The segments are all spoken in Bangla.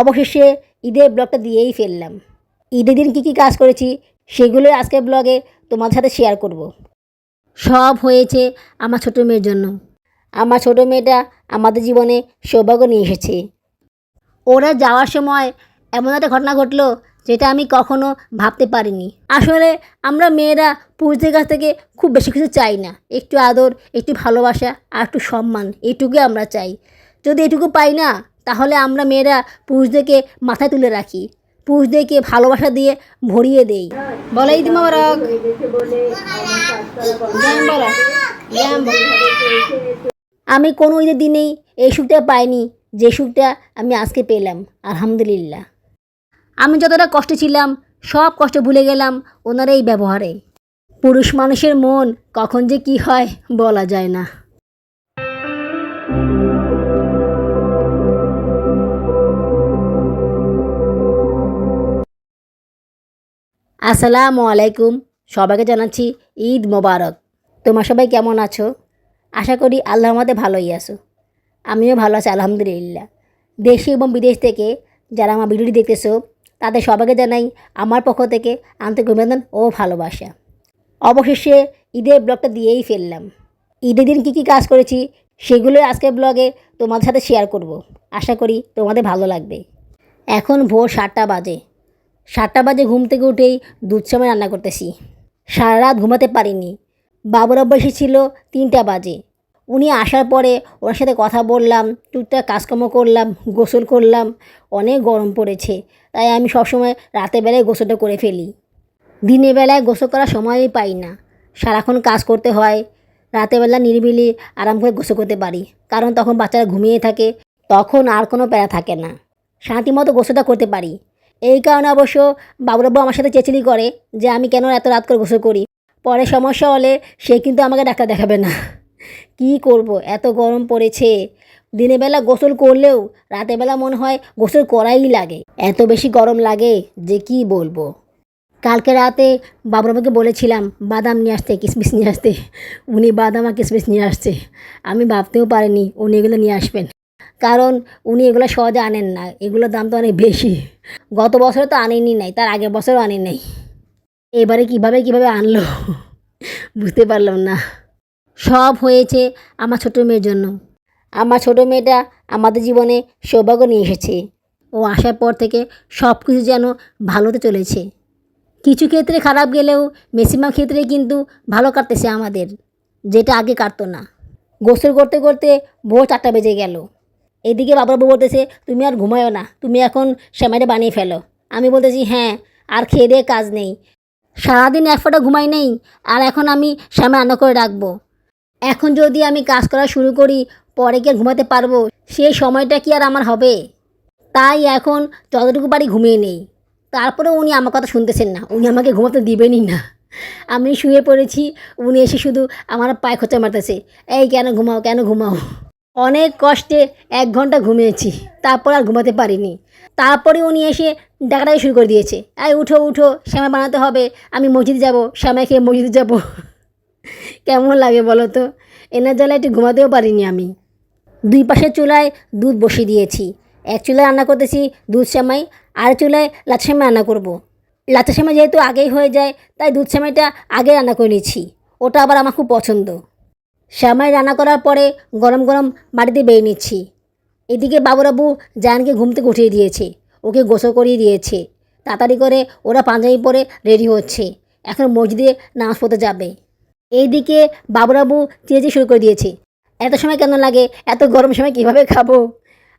অবশেষে ঈদের ব্লগটা দিয়েই ফেললাম। ঈদের দিন কী কী কাজ করেছি সেগুলো আজকের ব্লগে তোমাদের সাথে শেয়ার করব। সব হয়েছে আমার ছোটো মেয়ের জন্য। আমার ছোটো মেয়েটা আমাদের জীবনে সৌভাগ্য নিয়ে এসেছে। ওরা যাওয়ার সময় এমন একটা ঘটনা ঘটলো যেটা আমি কখনো ভাবতে পারিনি। আসলে আমরা মেয়েরা পুরুষদের কাছ থেকে খুব বেশি কিছু চাই না। একটু আদর, একটু ভালোবাসা আর একটু সম্মান এইটুকুই আমরা চাই। যদি এটুকু পাই না তাহলে আমরা মেয়েরা পুরুষদেরকে মাথায় তুলে রাখি। পুরুষদেরকে ভালোবাসা দিয়ে ভরিয়ে দেই। বলে ঈদ মোবারক। আমি কোনো ঈদের দিনেই এই সুখটা পাইনি, যে সুখটা আমি আজকে পেলাম। আলহামদুলিল্লাহ। আমি যতটা কষ্টে ছিলাম, সব কষ্ট ভুলে গেলাম ওনার এই ব্যবহারে। পুরুষ মানুষের মন কখন যে কি হয় বলা যায় না। আসসালামু আলাইকুম। সবাইকে জানাচ্ছি ঈদ মোবারক। তোমার সবাই কেমন আছো? আশা করি আল্লাহ আমাদের ভালোই আছো। আমিও ভালো আছি, আলহামদুলিল্লাহ। দেশে এবং বিদেশ থেকে যারা আমার ভিডিওটি দেখতেছো, তাদের সবাইকে জানাই আমার পক্ষ থেকে আন্তরিক অভিনন্দন ও ভালোবাসা। অবশেষে ঈদের ব্লগটা দিয়েই ফেললাম। ঈদের দিন কী কী কাজ করেছি সেগুলো আজকের ব্লগে তোমাদের সাথে শেয়ার করব। আশা করি তোমাদের ভালো লাগবে। এখন ভোর সাতটা বাজে। সাতটা বাজে ঘুম থেকে উঠেই দুধ সময় রান্না করতেছি। সারা রাত ঘুমাতে পারিনি। বাবুর আব্বা এসেছিল তিনটা বাজে। উনি আসার পরে ওনার সাথে কথা বললাম, টুকটাক কাজকর্ম করলাম, গোসল করলাম। অনেক গরম পড়েছে, তাই আমি সবসময় রাতের বেলায় গোসলটা করে ফেলি। দিনের বেলায় গোসল করার সময়ই পাই না। সারাক্ষণ কাজ করতে হয়, রাতের বেলা নিরিবিলি আরাম করে গোসল করতে পারি। কারণ তখন বাচ্চারা ঘুমিয়ে থাকে, তখন আর কোনো প্যারা থাকে না। শান্তি মতো গোসলটা করতে পারি। এই কারণে অবশ্য বাবুরাব্বু আমার সাথে চেঁচিলি করে যে আমি কেন এত রাত করে গোসল করি। পরে সমস্যা হলে সে কিন্তু আমাকে ডাক্তার দেখাবে না। কি করব? এত গরম পড়েছে। দিনের বেলা গোসল করলেও রাতের বেলা মনে হয় গোসল করাই লাগে। এত বেশি গরম লাগে যে কি বলব? কালকে রাতে বাবুরাবাকে বলেছিলাম, বাদাম নিয়ে আসতে কিশমিশ নিয়ে আসতে। উনি বাদাম আর কিশমিশ নিয়ে আসছে। আমি ভাবতেও পারিনি উনি এগুলো নিয়ে আসবেন। কারণ উনি এগুলো সহজে আনেন না। এগুলোর দাম তো অনেক বেশি। গত বছরে তো আনেনি নাই, তার আগের বছরও আনেন নাই। এবারে কীভাবে কীভাবে আনলো, বুঝতে পারলাম না। সব হয়েছে আমার ছোটো মেয়ের জন্য। আমার ছোটো মেয়েটা আমাদের জীবনে সৌভাগ্য নিয়ে এসেছে। ও আসার পর থেকে সব কিছু যেন ভালোতে চলেছে। কিছু ক্ষেত্রে খারাপ গেলেও ম্যাক্সিমাম ক্ষেত্রে কিন্তু ভালো কাটতেছে আমাদের। যেটা আগে কাটতো না। গোসল করতে করতে ভোর চারটা বেজে গেল। এদিকে বাবার বউ বলতেছে, তুমি আর ঘুমায়ো না, তুমি এখন সেমাইটা বানিয়ে ফেলো। আমি বলতেছি হ্যাঁ আর খেয়ে দিয়ে কাজ নেই। সারাদিন এক ফোঁটা ঘুমাই নেই, আর এখন আমি শ্যামা রান্না করে রাখব। এখন যদি আমি কাজ করা শুরু করি, পরে কি ঘুমাতে পারব? সেই সময়টা কি আর আমার হবে? তাই এখন যতটুকু পারি ঘুমিয়ে নেই। তারপরে উনি আমার কথা শুনতেছেন না, উনি আমাকে ঘুমাতে দিবেনই না। আমি শুয়ে পড়েছি, উনি এসে শুধু আমার পায়ে খোঁচা মারতেছে, এই কেন ঘুমাও কেন ঘুমাও? অনেক কষ্টে এক ঘণ্টা ঘুমিয়েছি, তারপর আর ঘুমাতে পারিনি। তারপরে উনি এসে ডাকাটাই শুরু করে দিয়েছে। এই উঠো উঠো, শ্যামা বানাতে হবে, আমি মসজিদে যাব শ্যামাই খেয়ে মসজিদে যাব। কেমন লাগে বলো তো? এনার জ্বালায় একটু ঘুমাতেও পারিনি আমি। দুই পাশের চুলায় দুধ বসিয়ে দিয়েছি। এক চুলায় রান্না করতেছি দুধ সেমাই আর চুলায় লাচ্ছা সেমাই রান্না করব। লাচ্ছা সেমাই যেহেতু আগেই হয়ে যায়, তাই দুধ সেমাইটা আগে রান্না করে নিচ্ছি ওটা আবার আমার খুব পছন্দ। শ্যামাই রান্না করার পরে গরম গরম বাড়িতে বেয়ে নিচ্ছি। এদিকে বাবুরাবু জায়ানকে ঘুম থেকে উঠিয়ে দিয়েছে। ওকে গোসল করিয়ে দিয়েছে। তাড়াতাড়ি করে ওরা পাঞ্জাবি পরে রেডি হচ্ছে। এখন মসজিদে নামাজ পড়তে যাবে। এইদিকে বাবুরাবু চেঁচে শুরু করে দিয়েছে। এত সময় কেন লাগে? এত গরম সময় কীভাবে খাব?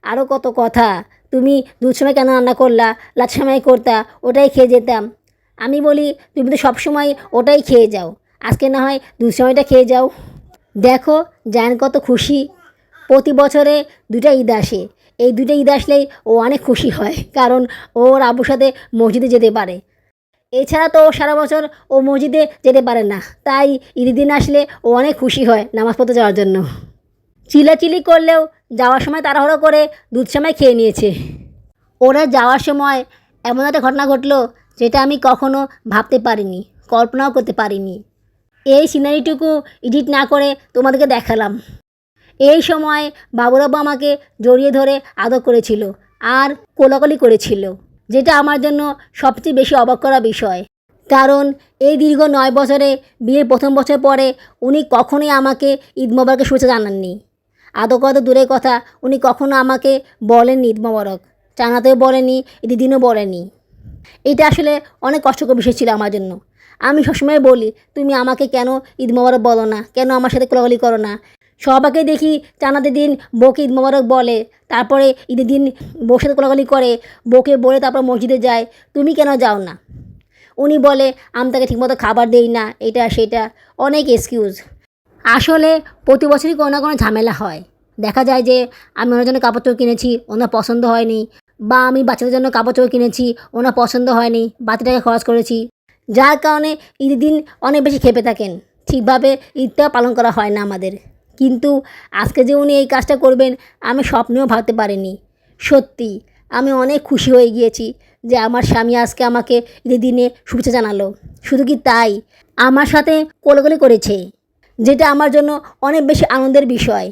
আরও কত কথা। তুমি দুধ সময় কেন রান্না করলা? লাচ সময় করতা? ওটাই খেয়ে যেতাম। আমি বলি, তুমি তো সবসময় ওটাই খেয়ে যাও। আজকে না হয় দুধ সময়টা খেয়ে যাও। দেখো, জান কত খুশি। প্রতি বছরে দুটা ঈদ আসে। এই দুটো ঈদ আসলেই ও অনেক খুশি হয়, কারণ ওর আব্বুর সাথে মসজিদে যেতে পারে। এছাড়া তো ও সারা বছর ও মসজিদে যেতে পারে না, তাই ঈদের দিন আসলে ও অনেক খুশি হয় নামাজ পড়তে যাওয়ার জন্য। চিলাচিলি করলেও যাওয়ার সময় তাড়াহুড়ো করে দুধ সময় খেয়ে নিয়েছে। ওরা যাওয়ার সময় এমন একটা ঘটনা ঘটলো, যেটা আমি কখনো ভাবতে পারিনি, কল্পনাও করতে পারিনি। এই সিনারিটুকু এডিট না করে তোমাদেরকে দেখালাম। এই সময় বাবুরাব্বা আমাকে জড়িয়ে ধরে আদর করেছিল আর কোলাকলি করেছিল, যেটা আমার জন্য সবচেয়ে বেশি অবাক করা বিষয়। কারণ এই দীর্ঘ নয় বছরে বিয়ের প্রথম বছর পরে উনি কখনোই আমাকে ঈদ মোবারকের শুভেচ্ছা জানাননি। আদৌ কত দূরের কথা, উনি কখনো আমাকে বলেননি ঈদ মোবারক জানাতেও বলেনি, ঈদের দিনও বলেনি। এটা আসলে অনেক কষ্টকর বিষয় ছিল আমার জন্য। আমি সবসময় বলি, তুমি আমাকে কেন ঈদ মোবারক বলো না? কেন আমার সাথে কোলাগুলি করো না? সবাকে দেখি চানাদের দিন বউকে ঈদ মোবারক বলে, তারপরে ঈদের দিন বউর সাথে কোলাগুলি করে, বউকে বলে তারপর মসজিদে যায়, তুমি কেন যাও না? উনি বলে, আমি তাকে ঠিকমতো খাবার দেই না, এটা, সেটা। অনেক এক্সকিউজ আসলে প্রতি বছরই কোনো না কোনো ঝামেলা হয়। দেখা যায় যে আমি ওনার জন্য কাপড় চোপড় কিনেছি, ওনার পছন্দ হয়নি, বা আমি বাচ্চাদের জন্য কাপড় চোপড় কিনেছি, ওনার পছন্দ হয়নি, বাড়তি টাকা খরচ করেছি যার কারণে ঈদের দিন অনেক বেশি খেপে থাকেন। ঠিকভাবে ঈদটা পালন করা হয় না আমাদের। কিন্তু আজকে যে উনি এই কাজটা করবেন, আমি স্বপ্নেও ভাবতে পারিনি। সত্যি, আমি অনেক খুশি হয়ে গিয়েছি যে আমার স্বামী আজকে আমাকে ঈদের দিনে শুভেচ্ছা জানালো। শুধু কি তাই? আমার সাথে কোলাকুলি করেছে, যেটা আমার জন্য অনেক বেশি আনন্দের বিষয়।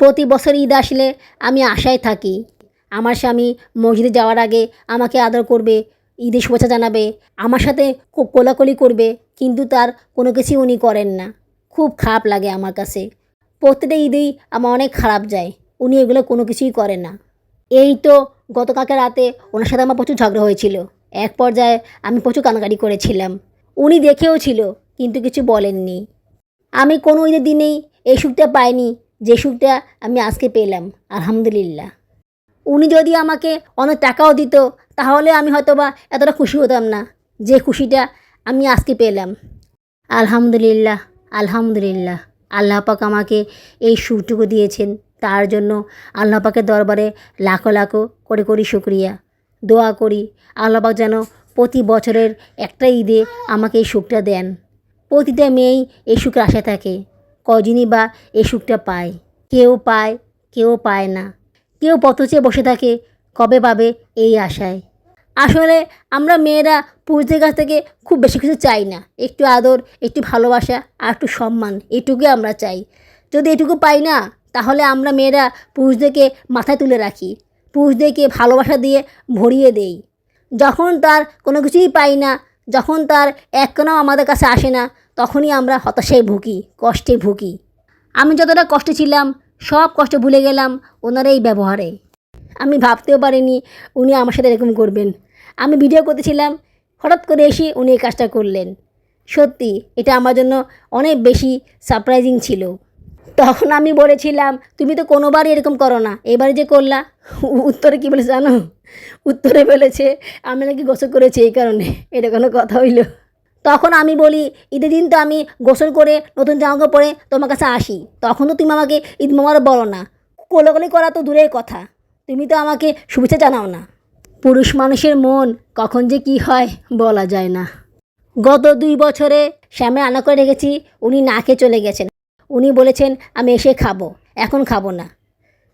প্রতি বছর ঈদ আসলে আমি আশায় থাকি, আমার স্বামী মসজিদে যাওয়ার আগে আমাকে আদর করবে ঈদের শুভেচ্ছা জানাবে, আমার সাথে খুব কোলাকুলি করবে, কিন্তু তার কোনো কিছুই উনি করেন না। খুব খারাপ লাগে আমার কাছে। প্রত্যেকটা ঈদেই আমার অনেক খারাপ যায়, উনি এগুলো কোনো কিছুই করেন না। এই তো গতকালকে রাতে ওনার সাথে আমার প্রচুর ঝগড়া হয়েছিল। এক পর্যায়ে আমি প্রচুর কানাকাটি করেছিলাম। উনি দেখেও ছিল, কিন্তু কিছু বলেননি। আমি কোনো ঈদের দিনেই এই সুখটা পাইনি, যে সুখটা আমি আজকে পেলাম, আলহামদুলিল্লাহ। উনি যদি আমাকে অনেক টাকাও দিত, তাহলে আমি হয়তোবা এতটা খুশি হতাম না। যে খুশিটা আমি আজকে পেলাম। আলহামদুলিল্লাহ আলহামদুলিল্লাহ। আল্লাহ পাক আমাকে এই সুখটুকু দিয়েছেন। তার জন্য আল্লাহ পাকের দরবারে লাখো লাখো করে করি শুক্রিয়া। দোয়া করি আল্লাহ পাক যেন প্রতি বছরের একটা ঈদে আমাকে এই সুখটা দেন। প্রতিটা মেয়েই এই সুখের আশা থাকে। কজনই বা এই সুখটা পায়। কেউ পায় কেউ পায় না। কেউ পথ চেয়ে বসে থাকে, কবে পাবে এই আশায়। আসলে আমরা মেয়েরা পুরুষদের কাছ থেকে খুব বেশি কিছু চাই না। একটু আদর, একটু ভালোবাসা আর একটু সম্মান, এটুকুই আমরা চাই। যদি এটুকু পাই না, তাহলে আমরা মেয়েরা পুরুষদেরকে মাথায় তুলে রাখি, পুরুষদেরকে ভালোবাসা দিয়ে ভরিয়ে দেই। যখন তার কোনো কিছুই পাই না, যখন তার এক কোনাও আমাদের কাছে আসে না, তখনই আমরা হতাশায় ভুগি, কষ্টে ভুগি। আমি যতটা কষ্টে ছিলাম সব কষ্ট ভুলে গেলাম ওনার এই ব্যবহারে। আমি ভাবতেও পারিনি উনি আমার সাথে এরকম করবেন। আমি ভিডিও করতেছিলাম, হঠাৎ করে এসে উনি এই কাজটা করলেন। সত্যি, এটা আমার জন্য অনেক বেশি সারপ্রাইজিং ছিল। তখন আমি বলেছিলাম, তুমি তো কোনোবারই এরকম করো না। এবারে যে করলা, উত্তরে কী বলেছে জানো? উত্তরে বলেছে আমি নাকি গোসল করেছি এই কারণে। এটা কোনো কথা হইল। তখন আমি বলি, ঈদের দিন তো আমি গোসল করে নতুন জামা পরে তোমার কাছে আসি। তখন তো তুমি আমাকে ঈদ মোবারক বলো না। কোলাকুলি করা তো দূরের কথা। তুমি তো আমাকে শুভেচ্ছা জানাও না। পুরুষ মানুষের মন কখন যে কি হয় বলা যায় না। গত দুই বছরে শ্যামে আনা করে রেখেছি, উনি না খেয়ে চলে গেছেন। উনি বলেছেন, আমি এসে খাব। এখন খাব না।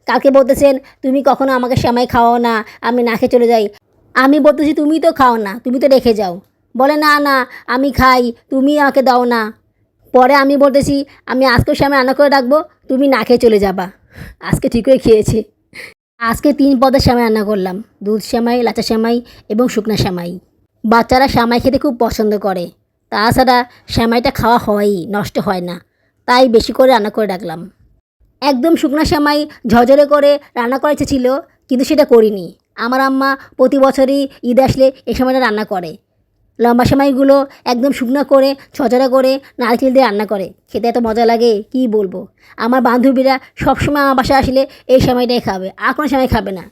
কালকে বলতেছেন, তুমি কখনো আমাকে শ্যামাই খাওয়াও না, আমি না খেয়ে চলে যাই। আমি বলতেছি, তুমি তো খাও না, তুমি তো রেখে যাও। বলে, না না, আমি খাই, তুমি আমাকে দাও না। পরে আমি বলতেছি, আমি আজকেও শ্যামে রান্না করে রাখব, তুমি না খেয়ে চলে যাবা। আজকে ঠিক ঠিকই খেয়েছে। আজকে তিন পদের শ্যামাই রান্না করলাম, দুধ শ্যামাই লাচা শ্যামাই এবং শুকনা শ্যামাই বাচ্চারা শ্যামাই খেতে খুব পছন্দ করে। তাছাড়া শ্যামাইটা খাওয়া হয়ই, নষ্ট হয় না। তাই বেশি করে রান্না করে রাখলাম। একদম শুকনা শ্যামাই ঝরঝরে করে রান্না করা ইচ্ছে ছিল, কিন্তু সেটা করিনি। আমার আম্মা প্রতি বছরই ঈদ আসলে এই সময়টা রান্না করে। লম্বা সেমাইগুলো একদম শুকনো করে, ছচড়া করে নারকেল দিয়ে রান্না করে। খেতে এত মজা লাগে, কি বলব? আমার বান্ধবীরা সবসময় আমার বাসায় আসলে এই সেমাইটাই খাবে, আর কোনো সেমাই খাবে না।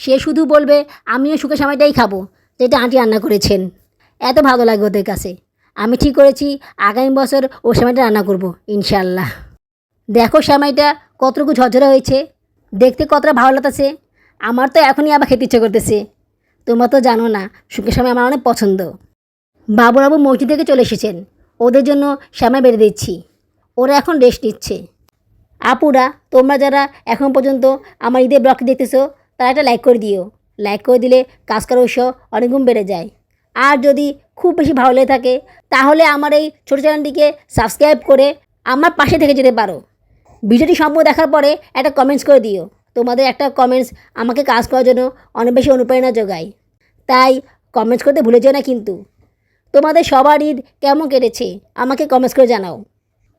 সে শুধু বলবে, আমিও শুকনো সেমাইটাই খাব যেটা আন্টি রান্না করেছেন। এত ভালো লাগে ওদের কাছে। আমি ঠিক করেছি, আগামী বছর ও সেমাইটা রান্না করব ইনশাল্লাহ দেখো সেমাইটা কতটুকু ঝরঝরা হয়েছে। দেখতে কতটা ভালো লাগতেছে। আমার তো এখনই আবার খেতে ইচ্ছে করতেছে। তোমরা তো জানো না, শুকনো সময় আমার অনেক পছন্দ। বাবুরাবু মসজিদ থেকে চলে এসেছেন। ওদের জন্য শ্যামা বেড়ে দিচ্ছি। ওরা এখন রেস্ট নিচ্ছে। আপুরা, তোমরা যারা এখন পর্যন্ত আমার ঈদের ব্লগ দেখতেছো, তারা একটা লাইক করে দিও। লাইক করে দিলে কাজ করার উৎসাহ অনেক গুণ বেড়ে যায়। আর যদি খুব বেশি ভালো লেগে থাকে, তাহলে আমার এই ছোটো চ্যানেলটিকে সাবস্ক্রাইব করে আমার পাশে থেকে যেতে পারো। ভিডিওটি সম্পূর্ণ দেখার পরে একটা কমেন্টস করে দিও। তোমাদের একটা কমেন্টস আমাকে কাজ করার জন্য অনেক বেশি অনুপ্রেরণা যোগায়। তাই কমেন্টস করতে ভুলে যেও না কিন্তু। তোমাদের সবার ঈদ কেমন কেটেছে? আমাকে কমেন্টস করে জানাও।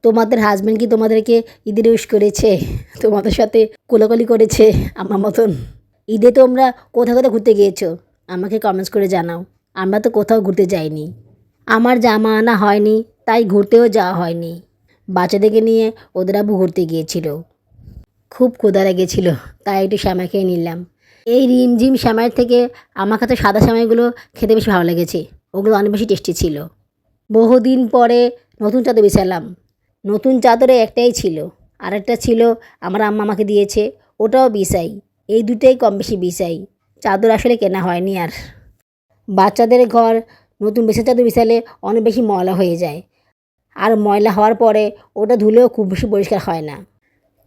তোমাদের হাজব্যান্ড কি তোমাদেরকে ঈদের উইশ করেছে? তোমাদের সাথে কোলাকুলি করেছে? আমার মতন। ঈদে তোমরা কোথাও কোথাও ঘুরতে গিয়েছো? আমাকে কমেন্টস করে জানাও। আমরা তো কোথাও ঘুরতে যাইনি। আমার জামা আনা হয়নি, তাই ঘুরতেও যাওয়া হয়নি। বাচ্চাদেরকে নিয়ে ওদের আবু ঘুরতে গিয়েছিল। খুব ক্ষুধা লেগেছিল, তাই একটু শ্যামা খেয়ে নিলাম। এই রিমঝিম শ্যামাইয়ের থেকে আমার কাছে সাদা শ্যামাইগুলো খেতে বেশি ভালো লেগেছে। ওগুলো অনেক বেশি টেস্টি ছিল। বহুদিন পরে নতুন চাদর বিছালাম। নতুন চাদরে একটাই ছিল। আরেকটা ছিল আমার আম্মা আমাকে দিয়েছে। ওটাও বিছাই। এই দুটোই কম বেশি বিছাই। চাদর আসলে কেনা হয়নি আর। বাচ্চাদের ঘর নতুন বেছে চাদর বিছালে অনেক বেশি ময়লা হয়ে যায়। আর ময়লা হওয়ার পরে ওটা ধুলেও খুব বেশি পরিষ্কার হয় না।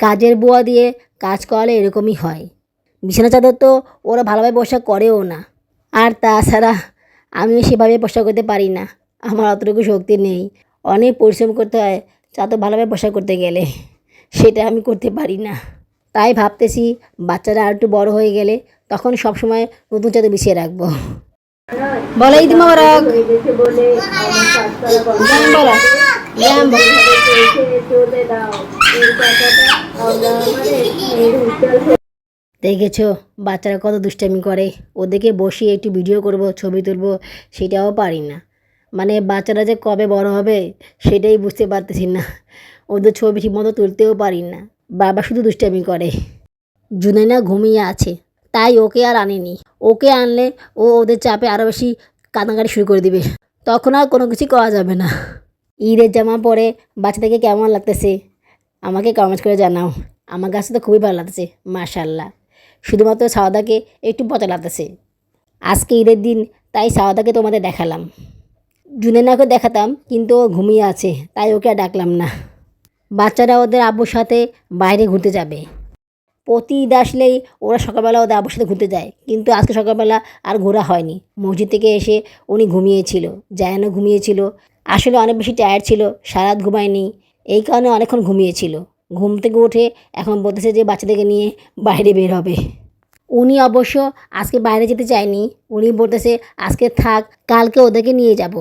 কাজের বোয়া দিয়ে কাজ করালে এরকমই হয়। বিছানা চাদর তো ওরা ভালোভাবে পোশাক করেও না। আর তাছাড়া আমিও সেভাবে পোশাক করতে পারি না। আমার অতটুকু শক্তি নেই। অনেক পরিশ্রম করতে হয়, তা তো ভালোভাবে পোশাক করতে গেলে। সেটা আমি করতে পারি না। তাই ভাবতেছি, বাচ্চারা আর একটু বড় হয়ে গেলে তখন সবসময় নতুন চাদর বিছিয়ে রাখব। বলো ঈদ মোবারক দেখেছ? বাচ্চারা কত দুষ্টামি করে। ওদেরকে বসিয়ে একটু ভিডিও করব, ছবি তুলবো, সেটাও পারি না। মানে বাচ্চারা যে কবে বড় হবে, সেটাই বুঝতে পারতেছি না। ওদের ছবি ঠিকমতো তুলতেও পারি না। বাবা শুধু দুষ্টামি করে। জুনাইনা ঘুমিয়ে আছে। তাই ওকে আর আনেনি। ওকে আনলে ও ওদের চাপে আরও বেশি কান্নাকাটি শুরু করে দিবে। তখন আর কোনো কিছু করা যাবে না। ঈদের জামা পরে বাচ্চাদেরকে কেমন লাগতেছে? আমাকে কমেন্ট করে জানাও। আমার কাছে তো খুবই ভালো লাগতেছে মাশাল্লাহ শুধুমাত্র সাওদাকে একটু পচালাতেছে আজকে ঈদের দিন, তাই সাওদাকে তোমাদের দেখালাম। জুনে জুনেনাকে দেখাতাম, কিন্তু ও ঘুমিয়ে আছে, তাই ওকে ডাকলাম না। বাচ্চারা ওদের আব্বুর সাথে বাইরে ঘুরতে যাবে। প্রতি ঈদ আসলেই ওরা সকালবেলা ওদের আব্বুর সাথে ঘুরতে যায়, কিন্তু আজকে সকালবেলা আর ঘোরা হয়নি। মসজিদ থেকে এসে উনি ঘুমিয়েছিল জায়ানও ঘুমিয়েছিল। আসলে অনেক বেশি টায়ার্ড ছিল সারাত ঘুমায়নি, এই কারণে অনেকক্ষণ ঘুমিয়েছিল। ঘুম থেকে উঠে এখন বলতেছে যে বাচ্চাদেরকে নিয়ে বাইরে বের হবে। উনি অবশ্য আজকে বাইরে যেতে চায়নি। উনি বলতেছে, আজকে থাক, কালকে ওদেরকে নিয়ে যাব।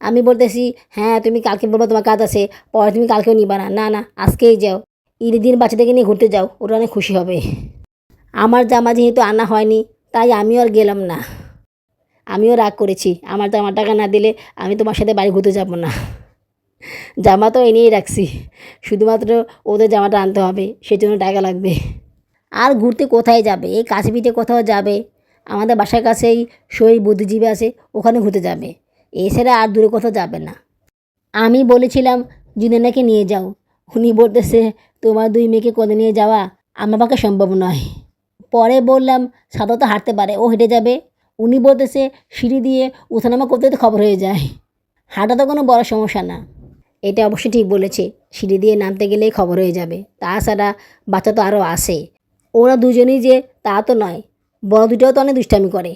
আমি বলতেছি হ্যাঁ তুমি কালকে বলব, তোমার কাজ আছে। পরে তুমি কালকেও নিবা না। না না, আজকেই যাও। ঈদের দিন বাচ্চাদেরকে নিয়ে ঘুরতে যাও, ওরা অনেক খুশি হবে। আমার জামা যেহেতু আনা হয়নি, তাই আমিও আর গেলাম না। আমিও রাগ করেছি, আমার জামা টাকা না দিলে আমি তোমার সাথে বাড়ি ঘুরতে যাব না। জামা তো এনেই রাখছি। শুধুমাত্র ওদের জামাটা আনতে হবে, সেজন্য টাকা লাগবে। আর ঘুরতে কোথায় যাবে? এই পিঠে কোথাও যাবে? আমাদের বাসার কাছেই শহীদ বুদ্ধিজীবী আছে, ওখানে ঘুরতে যাবে। এছাড়া আর দূরে কোথাও যাবে না। আমি বলেছিলাম, জুনেনাকে নিয়ে যাও। উনি বলতেছে, তোমার দুই মেয়েকে কোলে নিয়ে যাওয়া আমার পক্ষে সম্ভব নয়। পরে বললাম সাদা তো হাঁটতে পারে, ও হেঁটে যাবে। উনি বলতেছে, সিঁড়ি দিয়ে উঠানামা করতে তো খবর হয়ে যায়। হাঁটা তো কোনো বড় সমস্যা না। এটা অবশ্যই ঠিক বলেছে। সিঁড়ি দিয়ে নামতে গেলেই খবর হয়ে যাবে। তাছাড়া বাচ্চা তো আরও আসে ওরা দুজনেই যে তা তো নয়, বড় দুটোও তো অনেক দুষ্টামি করে।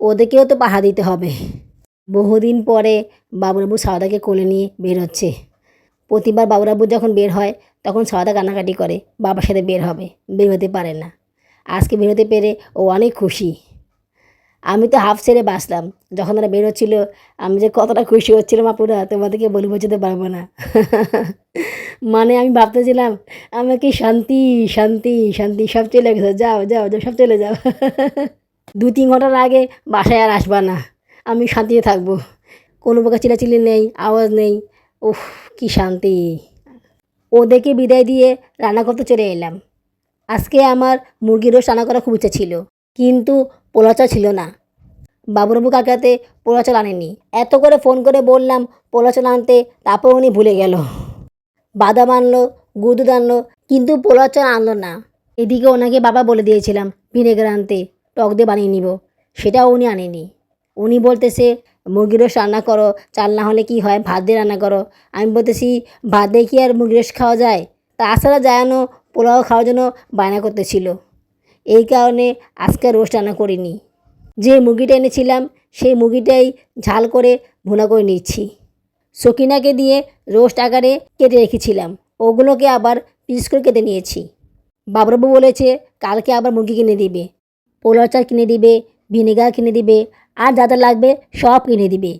ওদেরকেও তো পাহা দিতে হবে। বহুদিন পরে বাবুরাবু সাওদাকে কোলে নিয়ে বের হচ্ছে। প্রতিবার বাবুরাবু যখন বের হয়, তখন সাওদা কান্নাকাটি করে, বাবার সাথে বের হবে বের হতে পারে না। আজকে বের হতে পেরে ও অনেক খুশি। আমি তো হাফ ছেড়ে বাঁচলাম। যখন ওরা বেরোচ্ছিল, আমি যে কতটা খুশি হচ্ছিলাম আপুরা, তোমাদেরকে বলে বোঝাতে পারব না। মানে আমি ভাবতেছিলাম আমাকে শান্তি শান্তি শান্তি, সব চলে গেছে, যাও যাও যাও, সব চলে যাও। দু তিন ঘণ্টার আগে বাসায় আর আসবা না, আমি শান্তিতে থাকব। কোনো প্রকার চিলাচিলি নেই, আওয়াজ নেই, উফ, কি শান্তি। ওদেরকে বিদায় দিয়ে রান্না করতে চলে এলাম। আজকে আমার মুরগির রোস্ট রান্না করার খুব ইচ্ছা ছিল, কিন্তু পোলাচা ছিল না। বাবুরাবু কাকাতে পোলাচাল আনেনি এত করে ফোন করে বললাম, পোলাচাল আনতে, তারপর উনি ভুলে গেল। বাদাম আনলো, গুড় দুধ আনলো, কিন্তু পোলাচাল আনলো না। এদিকে ওনাকে বাবা বলে দিয়েছিলাম, ভিনেগার আনতে, টক দিয়ে বানিয়ে নিব। সেটাও উনি আনেনি উনি বলতেছে, মুরগির রোস্ট রান্না করো, চাল না হলে কি হয়, ভাত দিয়ে রান্না করো। আমি বলতেছি, ভাত দিয়ে কি আর মুরগির রোস্ট খাওয়া যায়? তাছাড়া জানো পোলাও খাওয়ার জন্য বায়না করতেছিল। এই কারণে আজকে রোস্ট রান্না করিনি। যে মুরগিটা এনেছিলাম, সেই মুরগিটাই ঝাল করে ভুনা করে নিচ্ছি সকিনাকে দিয়ে রোস্ট আকারে কেটে রেখেছিলাম। ওগুলোকে আবার পিস করে কেটে নিয়েছি। বাবুরাবু বলেছে, কালকে আবার মুরগি কিনে দিবে। পোলাও চাল কিনে দিবে, ভিনেগার কিনে দিবে, আর যা যা লাগবে সব কিনে দিবে।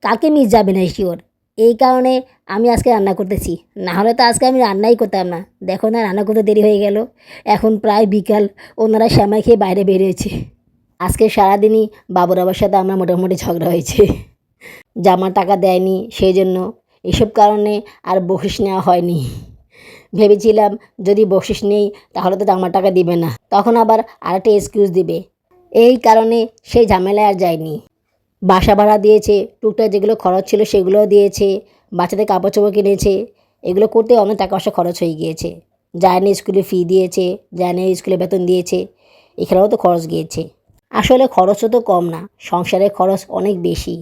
কালকে মিস যাবে না, শিওর। এই কারণে আমি আজকে রান্না করতেছি। না হলে তো আজকে আমি রান্নাই করতাম না। দেখো না, রান্না করতে দেরি হয়ে গেল। এখন প্রায় বিকাল। ওনারা শ্যামাই খেয়ে বাইরে বেরিয়েছে। আজকে সারাদিনই বাবুর বাবার সাথে আমার মোটামুটি ঝগড়া হয়েছে। জামার টাকা দেয়নি সেই জন্য এসব কারণে আর বকশিস নেওয়া হয়নি। ভেবেছিলাম যদি বকশিস নেই, তাহলে তো জামার টাকা দিবে না। তখন আবার আরেকটা এক্সকিউজ দিবে। এই কারণে সেই ঝামেলায় আর যায়নি। বাসা ভাড়া দিয়েছে, টুকটাক যেগুলো খরচ ছিল সেগুলোও দিয়েছে, বাচ্চাদের কাপড় চোপড় কিনেছে, এগুলো করতে অনেক টাকা পয়সা খরচ হয়ে গিয়েছে। যায়নি স্কুলে ফি দিয়েছে যায়নি স্কুলে বেতন দিয়েছে, এখানেও তো খরচ গিয়েছে। আসলে খরচও তো কম না, সংসারের খরচ অনেক বেশি।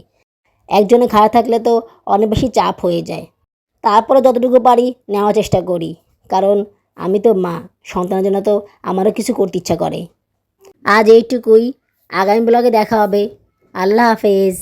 একজনে খারাপ থাকলে তো অনেক বেশি চাপ হয়ে যায়। তারপরে যতটুকু পারি নেওয়ার চেষ্টা করি, কারণ আমি তো মা, সন্তানের জন্য তো আমারও কিছু করতে ইচ্ছা করে। আজ এইটুকুই, আগামী ব্লগে দেখা হবে। আল্লাহ হাফেজ।